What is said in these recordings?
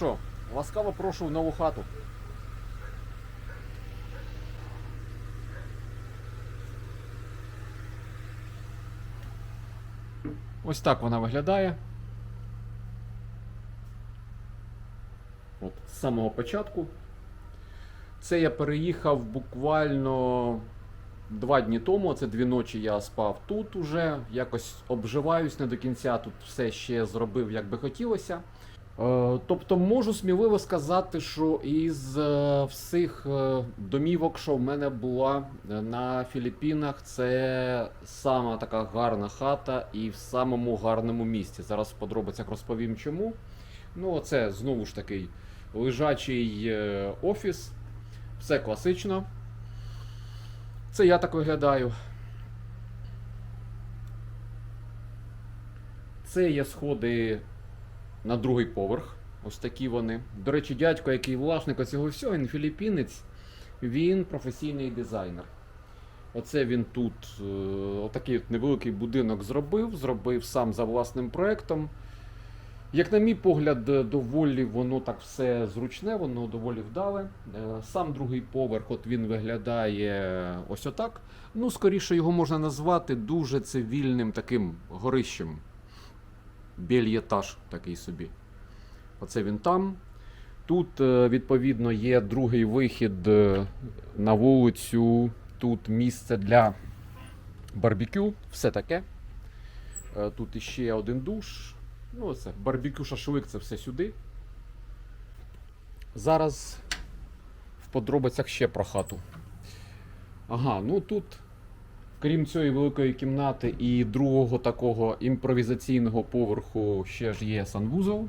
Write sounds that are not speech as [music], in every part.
Що, ласкаво прошу в нову хату. Ось так вона виглядає. От, з самого початку. Це я переїхав буквально два дні тому. Це дві ночі я спав тут уже. Якось обживаюсь не до кінця. Тут все ще зробив, як би хотілося. Е, Тобто можу сміливо сказати, що із е, всіх е, домівок, що в мене була на Філіппінах, це сама така гарна хата і в самому гарному місці. Зараз в подробицях розповім чому. Ну, це знову ж такий лежачий офіс, все класично. Це я так виглядаю. Це є сходи на другий поверх. Ось такі вони. До речі, дядько, який власник цього всього, він філіппінець, він професійний дизайнер. Оце він тут е, отакий от невеликий будинок зробив, зробив сам за власним проектом. Як на мій погляд, е, доволі воно так все зручне, воно доволі вдале. Е, Сам другий поверх, от він виглядає ось отак. Ну, скоріше його можна назвати дуже цивільним таким горищем бельєтаж такий собі. Оце він там. Тут, е, відповідно, є другий вихід е, на вулицю. Тут місце для барбекю, все таке. Е, Тут іще один душ. Ну, оце, барбекю, шашлик, це все сюди. Зараз в подробицях ще про хату. Ага, ну тут Крім цієї великої кімнати і другого такого імпровізаційного поверху ще ж є санвузол.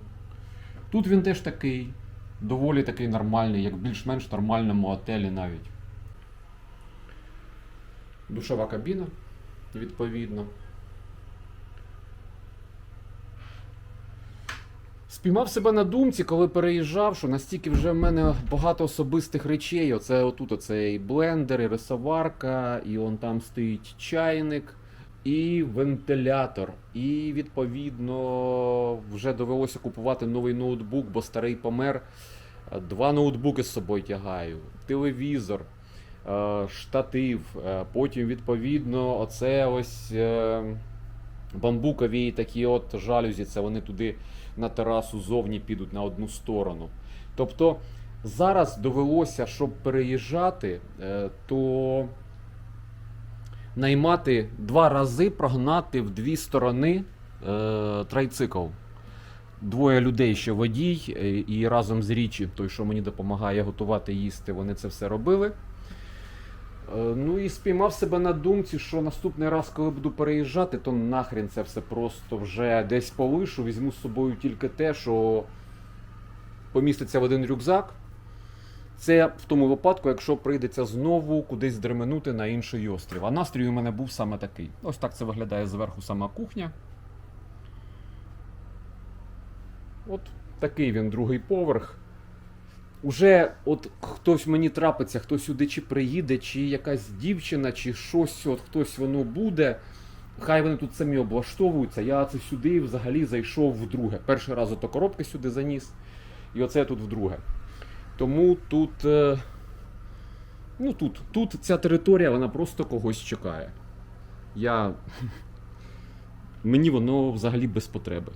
Тут він теж такий, доволі такий нормальний, як в більш-менш нормальному отелі навіть. Душова кабіна, відповідно. Спіймав себе на думці, коли переїжджав, що настільки вже в мене багато особистих речей. Оце отут оцей блендер, і рисоварка, і он там стоїть чайник, і вентилятор. І відповідно вже довелося купувати новий ноутбук, бо старий помер. Два ноутбуки з собою тягаю, телевізор, е, штатив. е, Потім, відповідно, оце ось е, бамбукові такі от жалюзі, це вони туди на терасу зовні підуть на одну сторону. Тобто зараз довелося, щоб переїжджати, е, то наймати два рази прогнати в дві сторони е, трайцикл. Двоє людей, ще водій, е, і разом з річі, той, що мені допомагає готувати їсти, вони це все робили. Е, Ну і спіймав себе на думці, що наступний раз, коли буду переїжджати, то нахрен це все просто вже десь полишу, візьму з собою тільки те, що поміститься в один рюкзак. Це в тому випадку, якщо прийдеться знову кудись дременути на інший острів. А настрій у мене був саме такий. Ось так це виглядає зверху сама кухня. От такий він другий поверх. Уже от хтось мені трапиться, хто сюди чи приїде, чи якась дівчина, чи щось, от хтось воно буде. Хай вони тут самі облаштовуються. Я це сюди взагалі зайшов вдруге. Перший раз ото коробки сюди заніс, і оце тут вдруге. Тому тут. е, Ну тут, тут ця територія, вона просто когось чекає. Я. [laughs] Мені воно взагалі без потреби.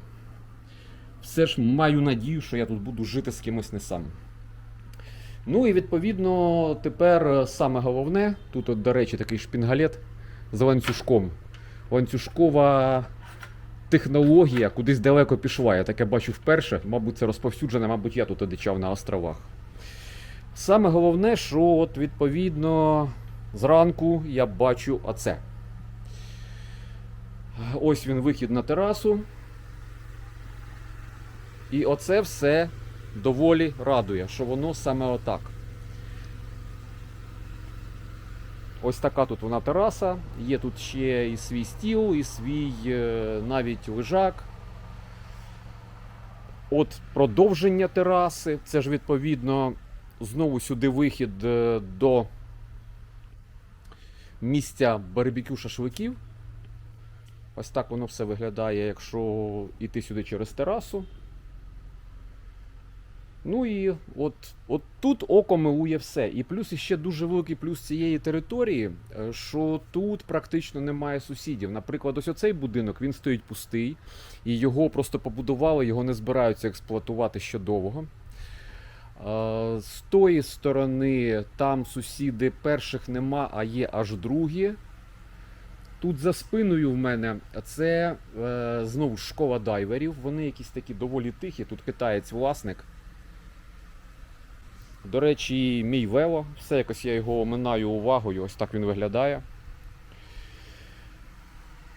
Все ж маю надію, що я тут буду жити з кимось не сам. Ну і відповідно тепер е, саме головне, тут, от, до речі, такий шпінгалет з ланцюжком. Ланцюжкова технологія кудись далеко пішла. Я таке бачу вперше. Мабуть, це розповсюджене, мабуть, я тут одичав на островах. Саме головне, що от відповідно зранку я бачу оце. Ось він вихід на терасу. І оце все доволі радує, що воно саме отак. Ось така тут вона тераса. Є тут ще і свій стіл, і свій е, навіть лежак. От продовження тераси. Це ж відповідно знову сюди вихід е, до місця барбекю шашликів. Ось так воно все виглядає, якщо йти сюди через терасу. Ну і от, от тут око милує все. І плюс іще дуже великий плюс цієї території, е, що тут практично немає сусідів. Наприклад, ось оцей будинок він стоїть пустий, і його просто побудували, його не збираються експлуатувати ще довго. Е, З тої сторони там сусіди перших нема, а є аж другі. Тут за спиною в мене це е, знову школа дайверів. Вони якісь такі доволі тихі. Тут китаєць власник. До речі, мій вело. Все якось я його оминаю увагою. Ось так він виглядає.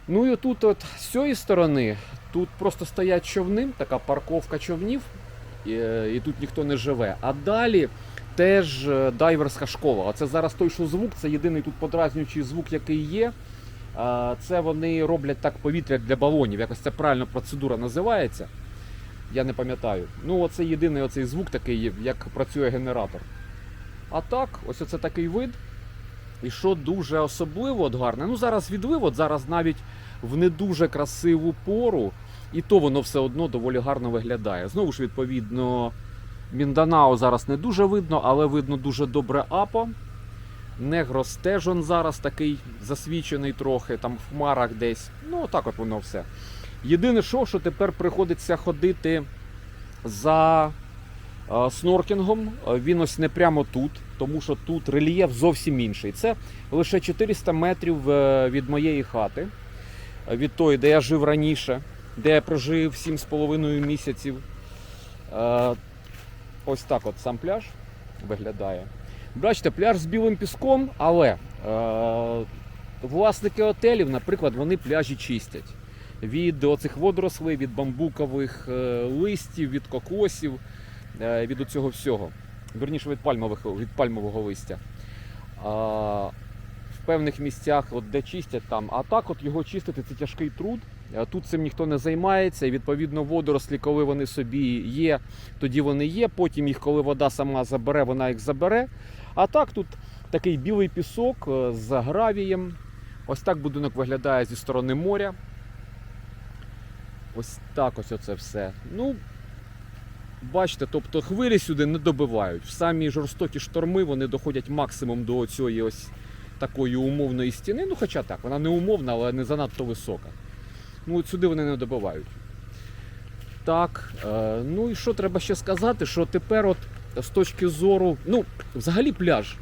Ну і тут, от з цієї сторони, тут просто стоять човни, така парковка човнів, і, е, і тут ніхто не живе. А далі теж е, дайверська школа. Оце зараз той, що звук, це єдиний тут подразнюючий звук, який є. Це вони роблять так повітря для балонів. Якось це правильно процедура називається. Я не пам'ятаю. Ну, оце єдиний оцей звук такий, як працює генератор. А так, ось оце такий вид. І що дуже особливо от гарне, ну зараз відлив, от зараз навіть в не дуже красиву пору, і то воно все одно доволі гарно виглядає. Знову ж, відповідно, Мінданао зараз не дуже видно, але видно дуже добре Апо. Негрос теж он зараз такий засвічений трохи, там в хмарах десь. Ну, отак от воно все. Єдине, що, що тепер приходиться ходити за е, сноркінгом. Е, Він ось не прямо тут, тому що тут рельєф зовсім інший. Це лише 400 метрів е, від моєї хати, від тої, де я жив раніше, де я прожив 7,5 місяців. Ось так от сам пляж виглядає. Бачите, пляж з білим піском, але е, власники отелів, наприклад, вони пляжі чистять. Від оцих водорослей, від бамбукових е, листів, від кокосів, е, від оцього всього. Верніше від пальмових, від пальмового листя. А, в певних місцях, от де чистять там, а так от його чистити це тяжкий труд. Е, Тут цим ніхто не займається, і відповідно водорослі, коли вони собі є, тоді вони є. Потім їх, коли вода сама забере, вона їх забере. А так тут такий білий пісок з гравієм. Ось так будинок виглядає зі сторони моря. Ось так ось оце все. Ну, бачите, тобто хвилі сюди не добивають. Самі жорстокі шторми вони доходять максимум до цієї ось такої умовної стіни. Ну, хоча так, вона не умовна, але не занадто висока. Ну, от сюди вони не добивають. Так, е, ну і що треба ще сказати, що тепер, от з точки зору, ну, взагалі пляж.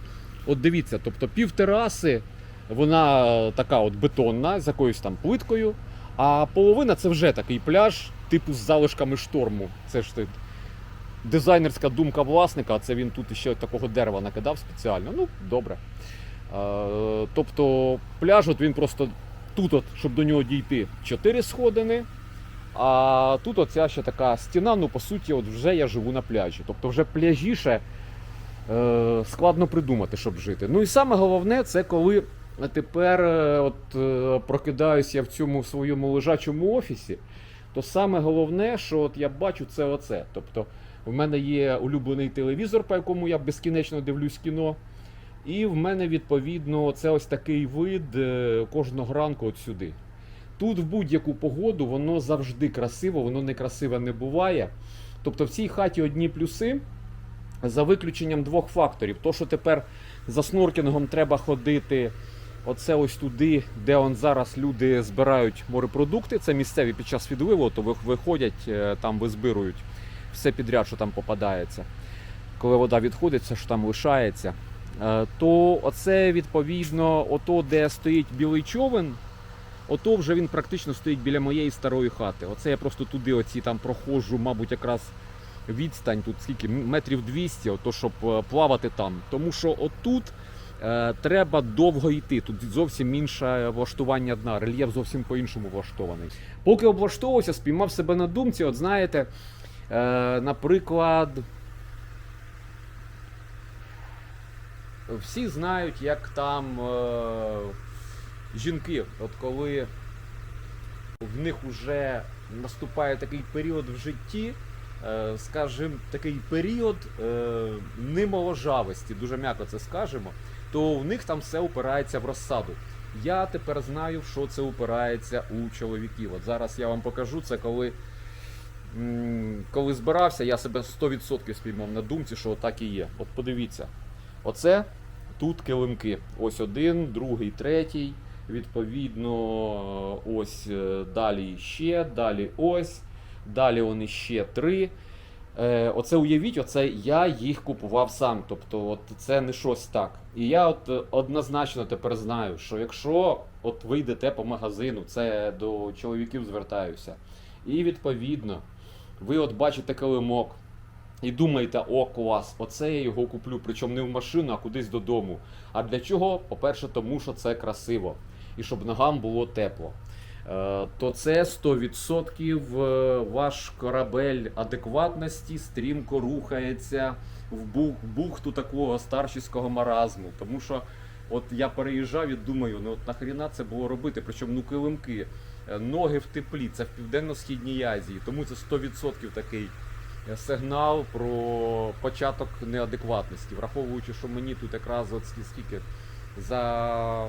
От дивіться, тобто пів тераси, вона така от бетонна, з якоюсь там плиткою, а половина це вже такий пляж, типу з залишками шторму. Це ж ти- дизайнерська думка власника, а це він тут ще такого дерева накидав спеціально. Ну, добре. Е, тобто пляж, от він просто тут, от, щоб до нього дійти, 4 сходини. А тут оця ще така стіна, ну по суті, от вже я живу на пляжі. Тобто вже пляжіше е, складно придумати, щоб жити. Ну і саме головне, це коли тепер е, от, е, прокидаюсь я в цьому своєму лежачому офісі, то саме головне, що от я бачу, це оце. Тобто, в мене є улюблений телевізор, по якому я безкінечно дивлюсь кіно. І в мене відповідно це ось такий вид е, кожного ранку от сюди. Тут в будь-яку погоду воно завжди красиво, воно не красиве не буває. Тобто в цій хаті одні плюси, за виключенням двох факторів. То, що тепер за сноркінгом треба ходити оце ось туди, де он зараз люди збирають морепродукти. Це місцеві під час відливу, то виходять, е, там визбирують все підряд, що там попадається. Коли вода відходить, все що там лишається. Е, То оце відповідно, ото, де стоїть білий човен, ото вже він практично стоїть біля моєї старої хати. Оце я просто туди оці там проходжу, мабуть, якраз відстань тут скільки метрів 200, ото щоб е, плавати там. Тому що отут треба довго йти. Тут зовсім інше влаштування дна, рельєф зовсім по-іншому влаштований. Поки облаштовувався, спіймав себе на думці, от знаєте, е, наприклад. Всі знають, як там е, жінки, от коли в них вже наступає такий період в житті, е, скажімо, такий період е, немоложавості, дуже м'яко це скажемо, то в них там все упирається в розсаду. Я тепер знаю, що це упирається у чоловіків. От зараз я вам покажу це, коли, коли збирався, я себе 100% спіймав на думці, що так і є. От подивіться, оце тут килимки. Ось один, другий, третій. Відповідно, ось е, далі ще, далі ось, далі вони ще три. Е, оце уявіть, оце я їх купував сам. Тобто, от це не щось так. І я от однозначно тепер знаю, що якщо от ви йдете по магазину, це до чоловіків звертаюся. І відповідно, ви от бачите килимок. І думаєте, о, клас, оце я його куплю, причому не в машину, а кудись додому. А для чого? По-перше, тому що це красиво і щоб ногам було тепло. Е, То це 100% е, ваш корабель адекватності стрімко рухається в бух- бухту такого старчиського маразму. Тому що от я переїжджав і думаю, ну от нахріна це було робити, причому ну килимки, е, ноги в теплі, це в Південно-Східній Азії, тому це 100% такий сигнал про початок неадекватності, враховуючи, що мені тут якраз от скільки? За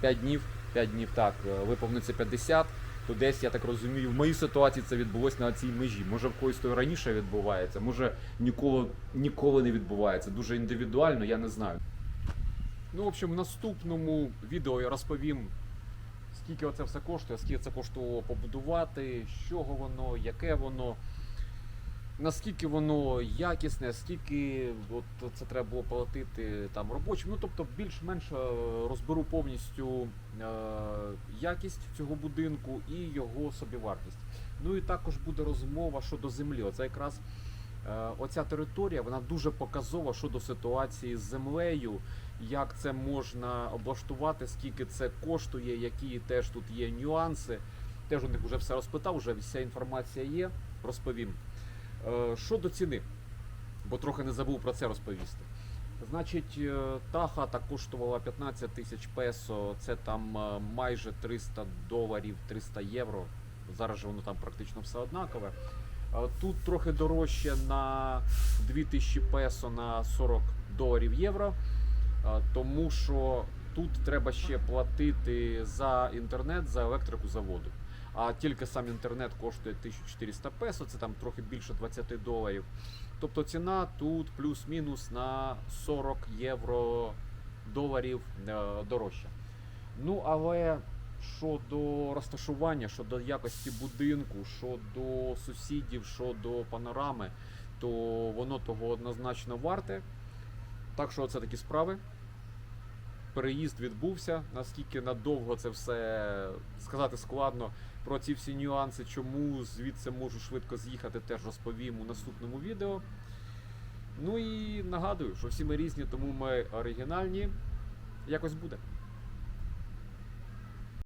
5 днів, 5 днів так, е, виповниться 50, то десь, я так розумію, в моїй ситуації це відбулося на цій межі. Може в когось то раніше відбувається, може ніколи, ніколи не відбувається. Дуже індивідуально, я не знаю. Ну, в общем, в наступному відео я розповім, скільки це все коштує, скільки це коштувало побудувати, з чого воно, яке воно. Наскільки воно якісне, скільки от це треба було платити там робочим. Ну тобто більш-менш е, розберу повністю е, якість цього будинку і його собівартість. Ну і також буде розмова щодо землі. Оце якраз е, оця територія вона дуже показова щодо ситуації з землею, як це можна облаштувати, скільки це коштує, які теж тут є нюанси. Теж у них вже все розпитав, вже вся інформація є. Розповім. Е, Щодо ціни, бо трохи не забув про це розповісти. Значить, е, та хата коштувала 15 тисяч песо, це там е, майже 300 доларів, 300 євро. Зараз же воно там практично все однакове. Тут трохи дорожче на 2000 песо на 40 доларів євро, тому що тут треба ще платити за інтернет, за електрику за воду. А тільки сам інтернет коштує 1400 песо, це там трохи більше 20 доларів. Тобто ціна тут плюс-мінус на 40 євро доларів е, дорожча. Ну, але щодо розташування, щодо якості будинку, щодо сусідів, щодо панорами, то воно того однозначно варте. Так що це такі справи. Переїзд відбувся. Наскільки надовго це все сказати складно. Про ці всі нюанси, чому звідси можу швидко з'їхати, теж розповім у наступному відео. Ну і нагадую, що всі ми різні, тому ми оригінальні. Якось буде.